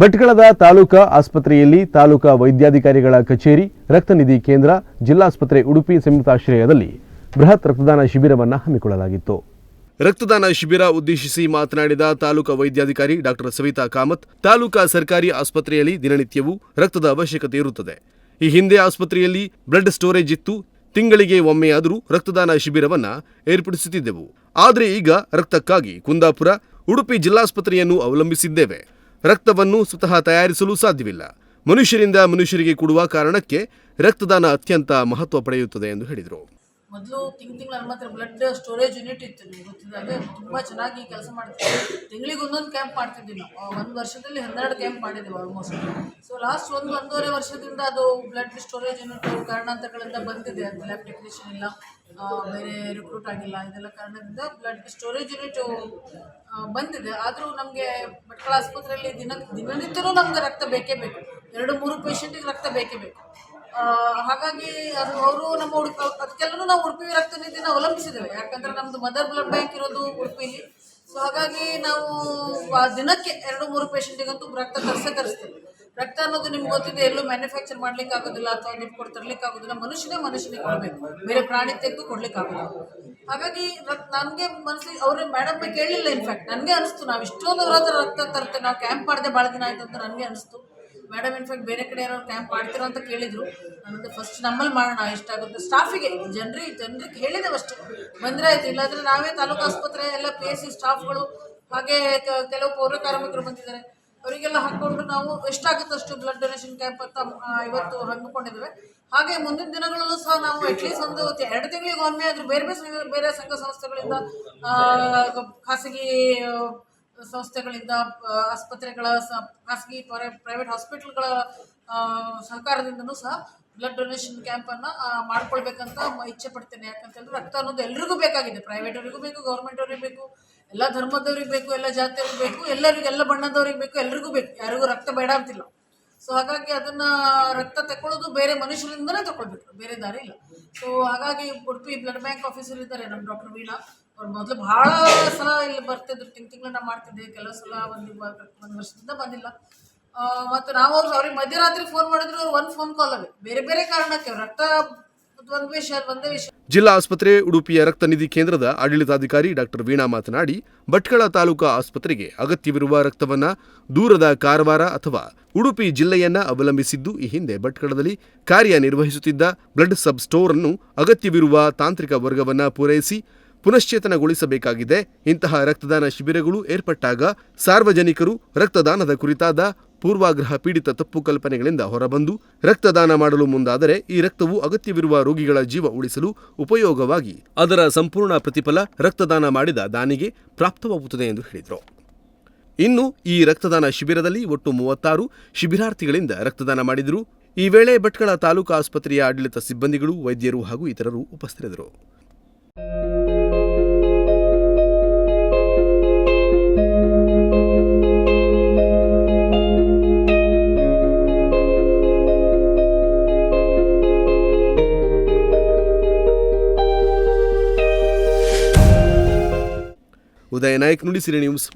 ಭಟ್ಕಳದ ತಾಲೂಕಾ ಆಸ್ಪತ್ರೆಯಲ್ಲಿ ತಾಲೂಕಾ ವೈದ್ಯಾಧಿಕಾರಿಗಳ ಕಚೇರಿ ರಕ್ತನಿಧಿ ಕೇಂದ್ರ ಜಿಲ್ಲಾಸ್ಪತ್ರೆ ಉಡುಪಿ ಸಂಯುಕ್ತಾಶ್ರಯದಲ್ಲಿ ಬೃಹತ್ ರಕ್ತದಾನ ಶಿಬಿರವನ್ನು ಹಮ್ಮಿಕೊಳ್ಳಲಾಗಿತ್ತು. ರಕ್ತದಾನ ಶಿಬಿರ ಉದ್ದೇಶಿಸಿ ಮಾತನಾಡಿದ ತಾಲೂಕಾ ವೈದ್ಯಾಧಿಕಾರಿ ಡಾಕ್ಟರ್ ಸವಿತಾ ಕಾಮತ್, ತಾಲೂಕಾ ಸರ್ಕಾರಿ ಆಸ್ಪತ್ರೆಯಲ್ಲಿ ದಿನನಿತ್ಯವೂ ರಕ್ತದ ಅವಶ್ಯಕತೆ ಇರುತ್ತದೆ. ಈ ಹಿಂದೆ ಆಸ್ಪತ್ರೆಯಲ್ಲಿ ಬ್ಲಡ್ ಸ್ಟೋರೇಜ್ ಇತ್ತು, ತಿಂಗಳಿಗೆ ಒಮ್ಮೆಯಾದರೂ ರಕ್ತದಾನ ಶಿಬಿರವನ್ನ ಏರ್ಪಡಿಸುತ್ತಿದ್ದೆವು. ಆದರೆ ಈಗ ರಕ್ತಕ್ಕಾಗಿ ಕುಂದಾಪುರ, ಉಡುಪಿ ಜಿಲ್ಲಾಸ್ಪತ್ರೆಯನ್ನು ಅವಲಂಬಿಸಿದ್ದೇವೆ. ರಕ್ತವನ್ನು ಸ್ವತಃ ತಯಾರಿಸಲು ಸಾಧ್ಯವಿಲ್ಲ. ಮನುಷ್ಯರಿಂದ ಮನುಷ್ಯರಿಗೆ ಕೊಡುವ ಕಾರಣಕ್ಕೆ ರಕ್ತದಾನ ಅತ್ಯಂತ ಮಹತ್ವ ಪಡೆಯುತ್ತದೆ ಎಂದು ಹೇಳಿದರು. ಮೊದಲು ತಿಂಗ್ ತಿಂಗಳು ನಮ್ಮ ಹತ್ರ ಬ್ಲಡ್ ಸ್ಟೋರೇಜ್ ಯೂನಿಟ್ ಇತ್ತು ನಿಮ್ಗೆ ಗೊತ್ತಿದ್ದಾಗೆ. ತುಂಬ ಚೆನ್ನಾಗಿ ಕೆಲಸ ಮಾಡ್ತಿದ್ವಿ ತಿಂಗಳಿಗೆ ಒಂದೊಂದು ಕ್ಯಾಂಪ್ ಮಾಡ್ತಿದ್ವಿ ನಾವು ಒಂದು ವರ್ಷದಲ್ಲಿ ಹನ್ನೆರಡು ಕ್ಯಾಂಪ್ ಮಾಡಿದ್ದೀವಿ ಆಲ್ಮೋಸ್ಟ್ ಸೊ ಲಾಸ್ಟ್ ಒಂದು ಒಂದೂವರೆ ವರ್ಷದಿಂದ ಅದು ಬ್ಲಡ್ ಸ್ಟೋರೇಜ್ ಯೂನಿಟ್ ಕಾರಣಾಂತರಗಳಿಂದ ಬಂದಿದೆ. ಅದು ಲ್ಯಾಬ್ ಟೆಕ್ನಿಷಿಯನ್ ಇಲ್ಲ ಬೇರೆ ರಿಕ್ರೂಟ್ ಆಗಿಲ್ಲ. ಇದೆಲ್ಲ ಕಾರಣದಿಂದ ಬ್ಲಡ್ ಸ್ಟೋರೇಜ್ ಯೂನಿಟ್ ಬಂದಿದೆ. ಆದರೂ ನಮಗೆ ಭಟ್ಕಳ ಆಸ್ಪತ್ರೆಯಲ್ಲಿ ದಿನ, ದಿನನಿತ್ಯನೂ ನಮ್ಗೆ ರಕ್ತ ಬೇಕೇ ಬೇಕು. ಎರಡು, ಮೂರು ಪೇಷೆಂಟಿಗೆ ರಕ್ತ ಬೇಕೇ ಬೇಕು. ಹಾಗಾಗಿ ಅದು ಅವರು ನಮ್ಮ ಉಡುಪಿ ಅದಕ್ಕೆಲ್ಲರೂ ನಾವು ಉಡುಪಿ ರಕ್ತ ಅವಲಂಬಿಸಿದ್ದೇವೆ. ಯಾಕಂದ್ರೆ ನಮ್ದು ಮದರ್ ಬ್ಲಡ್ ಬ್ಯಾಂಕ್ ಇರೋದು ಉಡುಪಿಲಿ. ಸೊ ಹಾಗಾಗಿ ನಾವು ದಿನಕ್ಕೆ ಎರಡು, ಮೂರು ಪೇಷಂಟಿಗಂತೂ ರಕ್ತ ತರಿಸೇ ತರಿಸ್ತೇವೆ. ರಕ್ತ ಅನ್ನೋದು ನಿಮ್ಗೆ ಗೊತ್ತಿದೆ, ಎಲ್ಲೂ ಮ್ಯಾನುಫ್ಯಾಕ್ಚರ್ ಮಾಡ್ಲಿಕ್ಕೆ ಆಗೋದಿಲ್ಲ ಅಥವಾ ನಿಮ್ಗೆ ಕೊಟ್ಟು ತರ್ಲಿಕ್ಕೆ ಆಗೋದಿಲ್ಲ. ಮನುಷ್ಯನೇ ಮನುಷ್ಯನಿಗೆ ಕೊಡಬೇಕು. ಬೇರೆ ಪ್ರಾಣಿ ತೆಗೆದು ಕೊಡ್ಲಿಕ್ಕೆ ಆಗೋದಿಲ್ಲ. ಹಾಗಾಗಿ ನನಗೆ ಮನಸ್ಸಿಗೆ, ಅವ್ರ ಮೇಡಮ್ ಕೇಳಿಲ್ಲ ಇನ್ಫ್ಯಾಕ್ಟ್ ನನಗೆ ಅನಿಸ್ತು, ನಾವು ಇಷ್ಟೊಂದು ರಕ್ತ ತರ್ತೇವೆ ನಾವು ಕ್ಯಾಂಪ್ ಮಾಡಿದೆ ಭಾಳ ದಿನ ಆಯ್ತು ಅಂತ ನನಗೆ ಅನಿಸ್ತು. ಮೇಡಮ್ ಇನ್ಫ್ಯಾಕ್ಟ್ ಬೇರೆ ಕಡೆ ಯಾರೋ ಕ್ಯಾಂಪ್ ಮಾಡ್ತೀರೋ ಅಂತ ಕೇಳಿದ್ರು. ನನಗೆ ಫಸ್ಟ್ ನಮ್ಮಲ್ಲಿ ಮಾಡೋಣ ಎಷ್ಟಾಗುತ್ತೆ ಸ್ಟಾಫಿಗೆ ಜನರಿಗೆ ಜನರಿಗೆ ಹೇಳಿದೆ ಅಷ್ಟೇ. ಬಂದರೆ ಆಯ್ತು, ಇಲ್ಲಾಂದರೆ ನಾವೇ ತಾಲೂಕು ಆಸ್ಪತ್ರೆ, ಎಲ್ಲ ಪಿ ಎಸ್ ಸಿ ಸ್ಟಾಫ್ಗಳು ಹಾಗೆ ಕೆಲವು ಪೌರ ಕಾರ್ಮಿಕರು ಬಂದಿದ್ದಾರೆ. ಅವರಿಗೆಲ್ಲ ಹಾಕ್ಕೊಂಡು ನಾವು ಎಷ್ಟಾಗುತ್ತೆ ಅಷ್ಟು ಬ್ಲಡ್ ಡೊನೇಷನ್ ಕ್ಯಾಂಪ್ ಅಂತ ಇವತ್ತು ಹಮ್ಮಿಕೊಂಡಿದ್ದೇವೆ ಹಾಗೆ ಮುಂದಿನ ದಿನಗಳಲ್ಲೂ ಸಹ ನಾವು ಅಟ್ಲೀಸ್ಟ್ ಒಂದು ಎರಡು ತಿಂಗಳಿಗೆ ಒಮ್ಮೆ ಆದರೂ ಬೇರೆ ಬೇರೆ ಬೇರೆ ಸಂಘ ಸಂಸ್ಥೆಗಳಿಂದ ಖಾಸಗಿ ಸಂಸ್ಥೆಗಳಿಂದ ಆಸ್ಪತ್ರೆಗಳ ಖಾಸಗಿ ಪ್ರೈವೇಟ್ ಹಾಸ್ಪಿಟಲ್ಗಳ ಸಹಕಾರದಿಂದನೂ ಸಹ ಬ್ಲಡ್ ಡೊನೇಷನ್ ಕ್ಯಾಂಪನ್ನು ಮಾಡ್ಕೊಳ್ಬೇಕಂತ ಇಚ್ಛೆ ಪಡ್ತೇನೆ. ಯಾಕಂತಂದ್ರೆ ರಕ್ತ ಅನ್ನೋದು ಎಲ್ರಿಗೂ ಬೇಕಾಗಿದೆ. ಪ್ರೈವೇಟ್ ಅವರಿಗೂ ಬೇಕು ಗೌರ್ಮೆಂಟ್ ಅವ್ರಿಗೆ ಬೇಕು, ಎಲ್ಲ ಧರ್ಮದವ್ರಿಗೆ ಬೇಕು, ಎಲ್ಲ ಜಾತಿಯವ್ರಿಗೆ ಬೇಕು ಎಲ್ಲರಿಗೂ ಎಲ್ಲ ಬಣ್ಣದವ್ರಿಗೆ ಬೇಕು, ಎಲ್ರಿಗೂ ಬೇಕು. ಯಾರಿಗೂ ರಕ್ತ ಬೇಡ ಅಂತಿಲ್ಲ. ಸೊ ಹಾಗಾಗಿ ಅದನ್ನ ರಕ್ತ ತಕೊಳ್ಳೋದು ಬೇರೆ ಮನುಷ್ಯರಿಂದನೇ ತಗೊಳ್ಬೇಕು ಬೇರೆ ದಾರಿ ಇಲ್ಲ. ಸೊ ಹಾಗಾಗಿ ಉಡುಪಿ ಬ್ಲಡ್ ಬ್ಯಾಂಕ್ ಆಫೀಸರ್ ಇದ್ದಾರೆ ನಮ್ಮ ಡಾಕ್ಟರ್ ವೀಣಾ. ಅವ್ರು ಮೊದಲು ಭಾಳ ಸಲ ಇಲ್ಲಿ ಬರ್ತಿದ್ರು. ತಿಂಗ್ ತಿಂಗಳನ್ನ ಮಾಡ್ತಿದ್ದೆ. ಕೆಲವು ಸಲ ಒಂದು ಒಂದು ವರ್ಷದಿಂದ ಬಂದಿಲ್ಲ. ಮತ್ತು ನಾವು ಅವ್ರು ಅವ್ರಿಗೆ ಮಧ್ಯರಾತ್ರಿ ಫೋನ್ ಮಾಡಿದ್ರು. ಅವ್ರು ಒಂದು ಫೋನ್ ಕಾಲ್ ಅವೇ ಬೇರೆ ಬೇರೆ ಕಾರಣಕ್ಕೆ ರಕ್ತ ವಿಷಯ, ಒಂದೇ ವಿಷಯ. ಜಿಲ್ಲಾ ಆಸ್ಪತ್ರೆ ಉಡುಪಿಯ ರಕ್ತ ನಿಧಿ ಕೇಂದ್ರದ ಆಡಳಿತಾಧಿಕಾರಿ ಡಾಕ್ಟರ್ ವೀಣಾ ಮಾತನಾಡಿ, ಭಟ್ಕಳ ತಾಲೂಕಾ ಆಸ್ಪತ್ರೆಗೆ ಅಗತ್ಯವಿರುವ ರಕ್ತವನ್ನ ದೂರದ ಕಾರವಾರ ಅಥವಾ ಉಡುಪಿ ಜಿಲ್ಲೆಯನ್ನ ಅವಲಂಬಿಸಿದ್ದು ಈ ಹಿಂದೆ ಭಟ್ಕಳದಲ್ಲಿ ಕಾರ್ಯನಿರ್ವಹಿಸುತ್ತಿದ್ದ ಬ್ಲಡ್ ಸಬ್ ಸ್ಟೋರ್ ಅನ್ನು ಅಗತ್ಯವಿರುವ ತಾಂತ್ರಿಕ ವರ್ಗವನ್ನು ಪೂರೈಸಿ ಪುನಶ್ಚೇತನಗೊಳಿಸಬೇಕಾಗಿದೆ. ಇಂತಹ ರಕ್ತದಾನ ಶಿಬಿರಗಳು ಏರ್ಪಟ್ಟಾಗ ಸಾರ್ವಜನಿಕರು ರಕ್ತದಾನದ ಕುರಿತಾದ ಪೂರ್ವಾಗ್ರಹ ಪೀಡಿತ ತಪ್ಪು ಕಲ್ಪನೆಗಳಿಂದ ಹೊರಬಂದು ರಕ್ತದಾನ ಮಾಡಲು ಮುಂದಾದರೆ ಈ ರಕ್ತವು ಅಗತ್ಯವಿರುವ ರೋಗಿಗಳ ಜೀವ ಉಳಿಸಲು ಉಪಯೋಗವಾಗಿ ಅದರ ಸಂಪೂರ್ಣ ಪ್ರತಿಫಲ ರಕ್ತದಾನ ಮಾಡಿದ ದಾನಿಗೆ ಪ್ರಾಪ್ತವಾಗುತ್ತದೆ ಎಂದು ಹೇಳಿದರು. ಇನ್ನು ಈ ರಕ್ತದಾನ ಶಿಬಿರದಲ್ಲಿ ಒಟ್ಟು ಮೂವತ್ತಾರು ಶಿಬಿರಾರ್ಥಿಗಳಿಂದ ರಕ್ತದಾನ ಮಾಡಿದರು. ಈ ವೇಳೆ ಭಟ್ಕಳ ತಾಲೂಕು ಆಸ್ಪತ್ರೆಯ ಆಡಳಿತ ಸಿಬ್ಬಂದಿಗಳು, ವೈದ್ಯರು ಹಾಗೂ ಇತರರು ಉಪಸ್ಥಿತರಿದ್ದರು. ಉದಯ నాయక్ నుండి సినీ న్యూస్